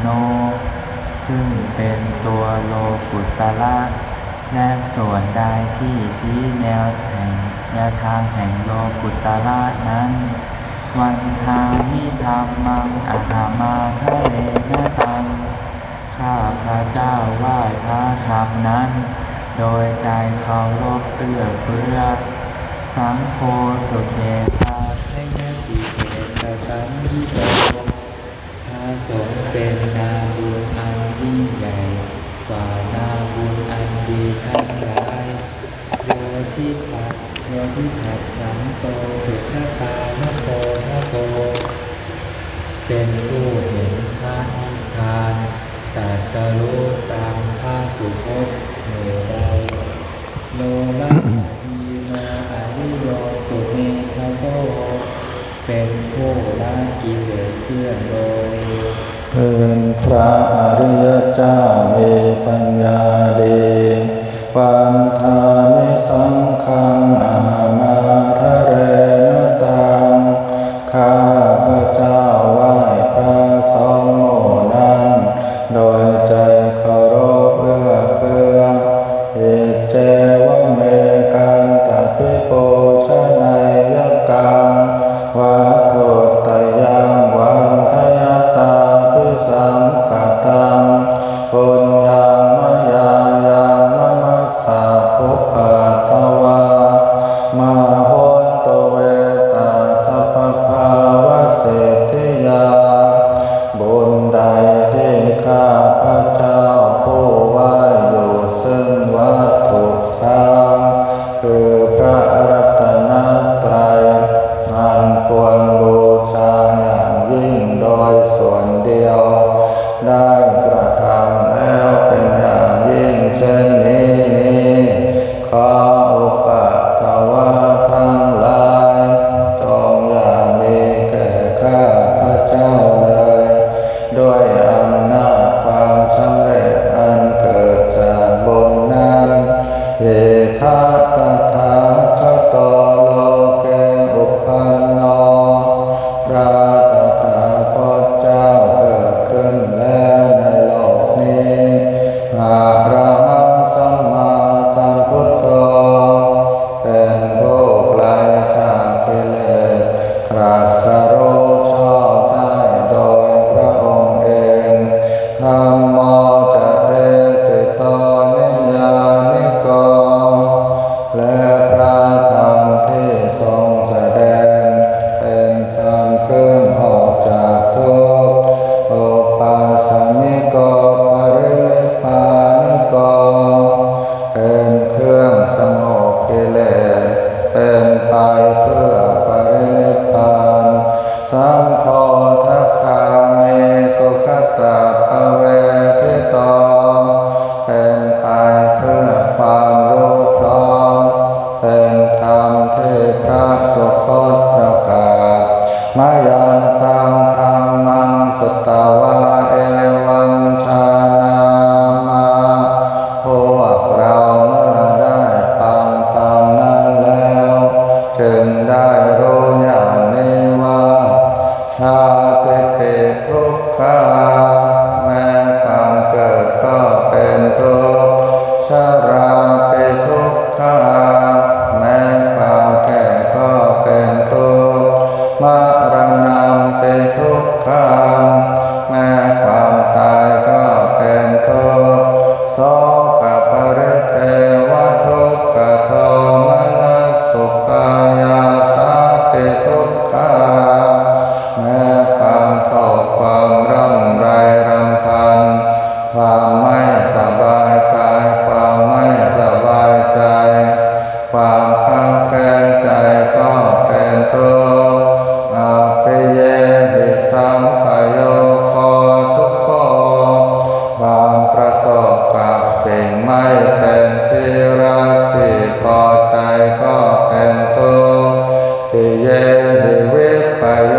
โน ซึ่งเป็นตัวโลกุตระแนบส่วนใดที่ชี้แนวแห่งแนวทางแห่งโลกุตระนั้น วันทามิธรรมังอาหามาทะเลนะตังข้าพระเจ้าว่าพระธรรมนั้น โดยใจเขาลพเอื้อเฟื้อ สังโฆสุเดตาให้เนตีเกตสันติโสงเป็นนาบุญอันยิ่งใหญ่กว่านาบุญอันดีทั้งหลายโยที่ผัดโยที่ผัดสังโตสุชาตานโตนโต เป็นรูป บกับสิ่งไม่เป็นที่รักที่พอใจก็เป็นทุกข์ที่เย็นที่วิปโย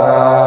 ข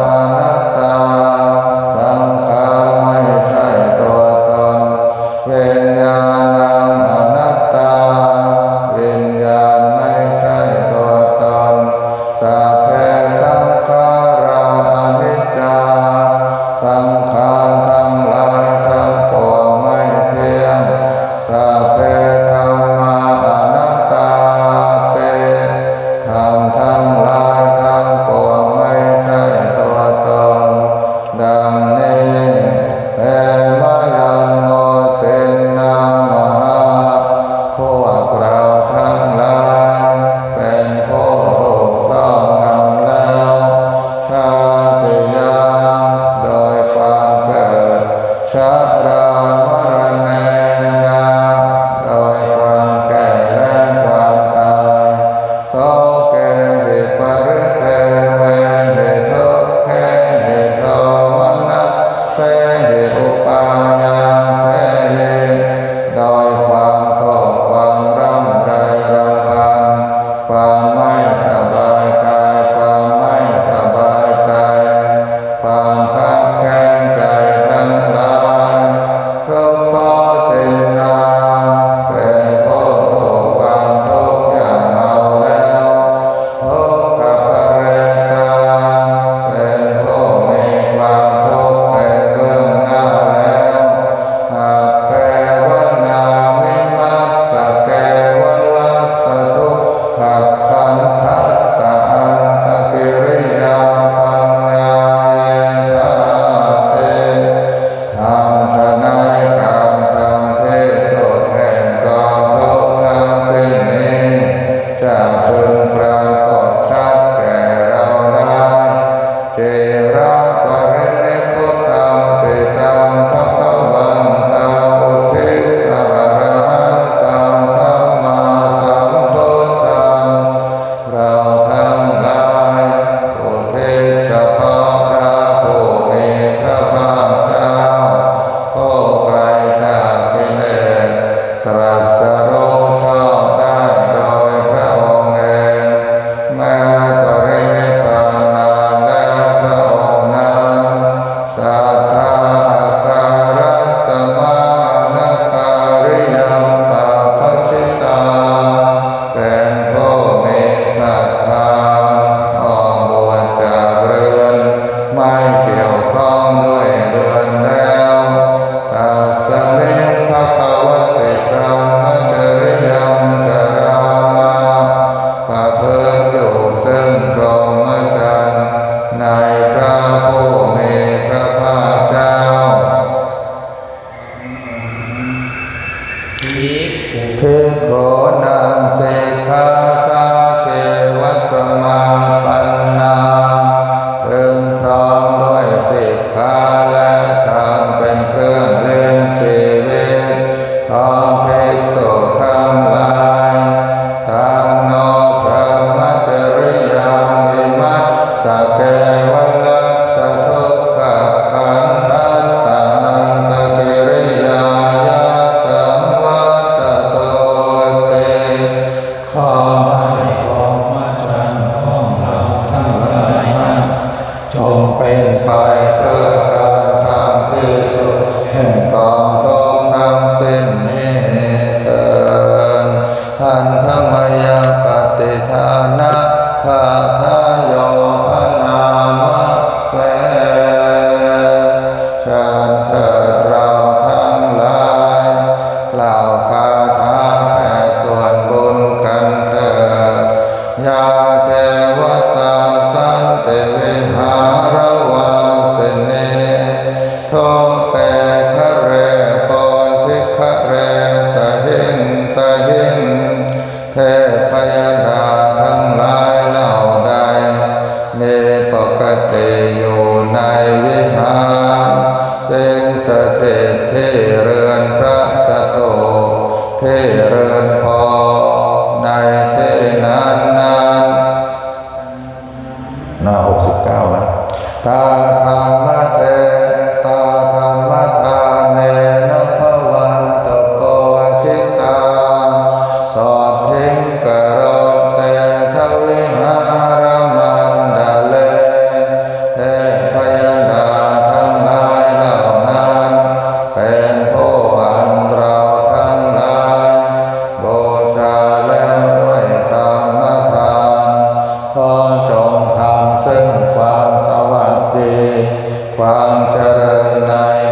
เ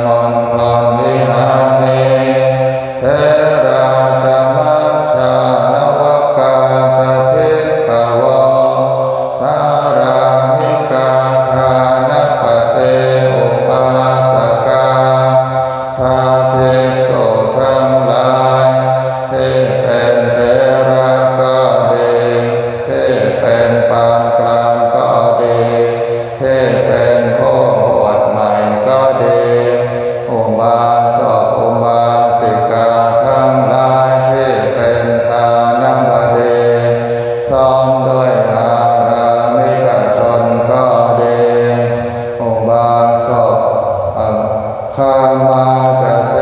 คามาจะเท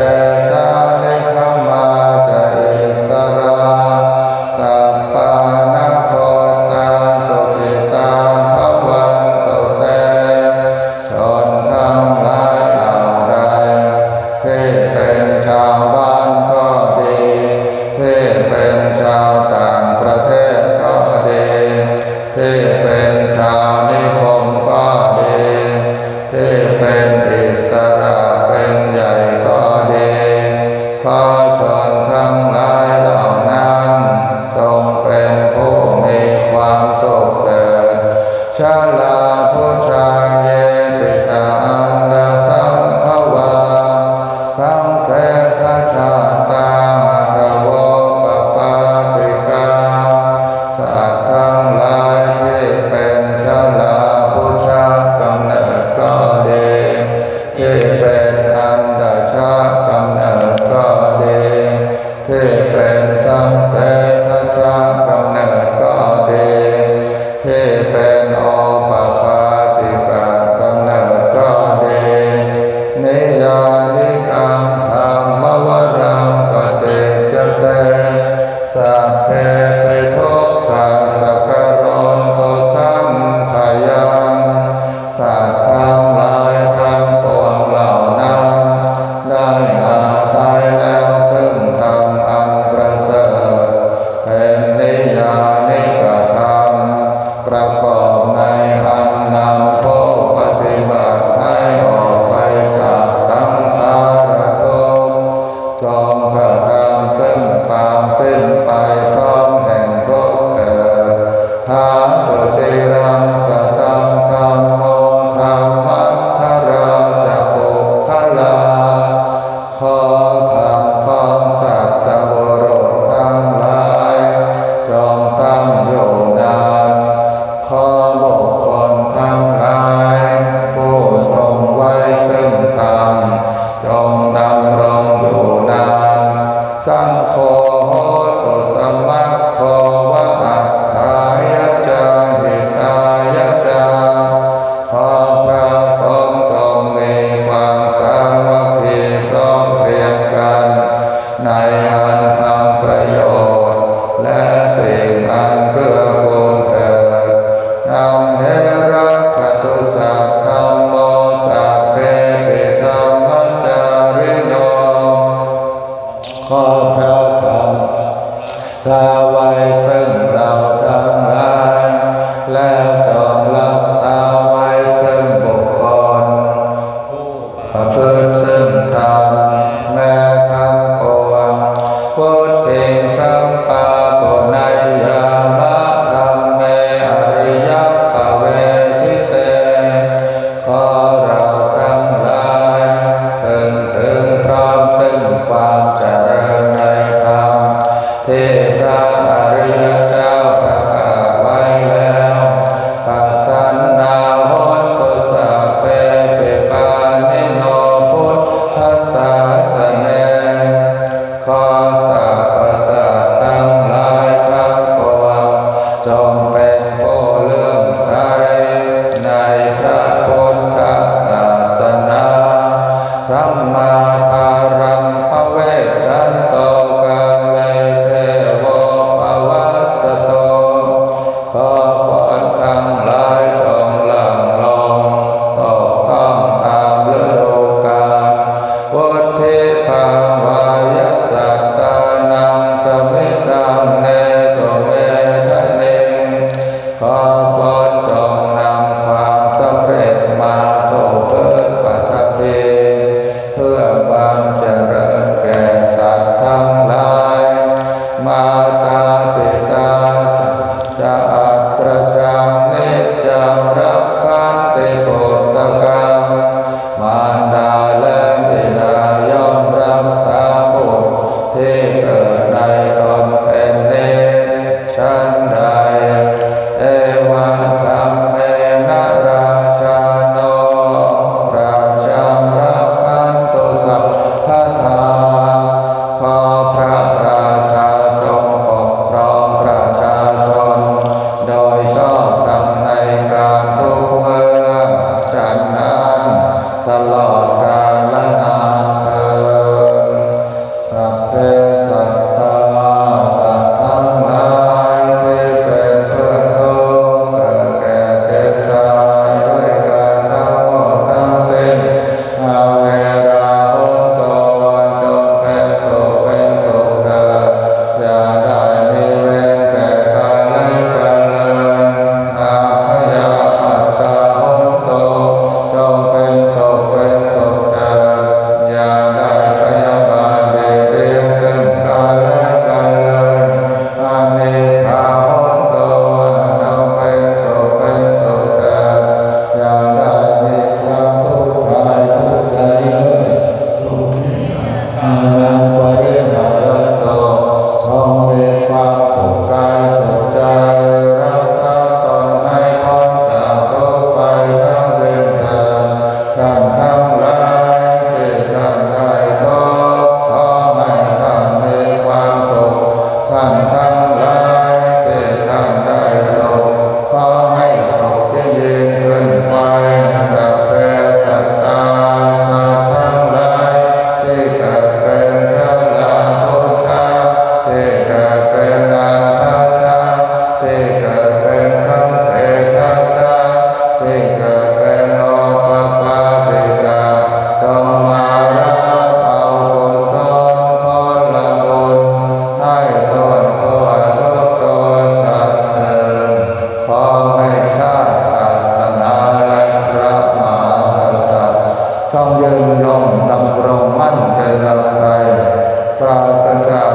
Santa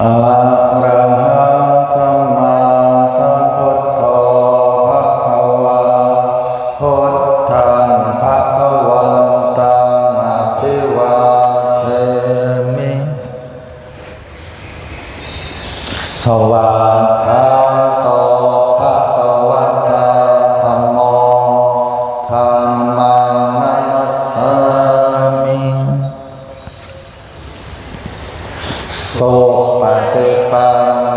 อ โสปฏิปัน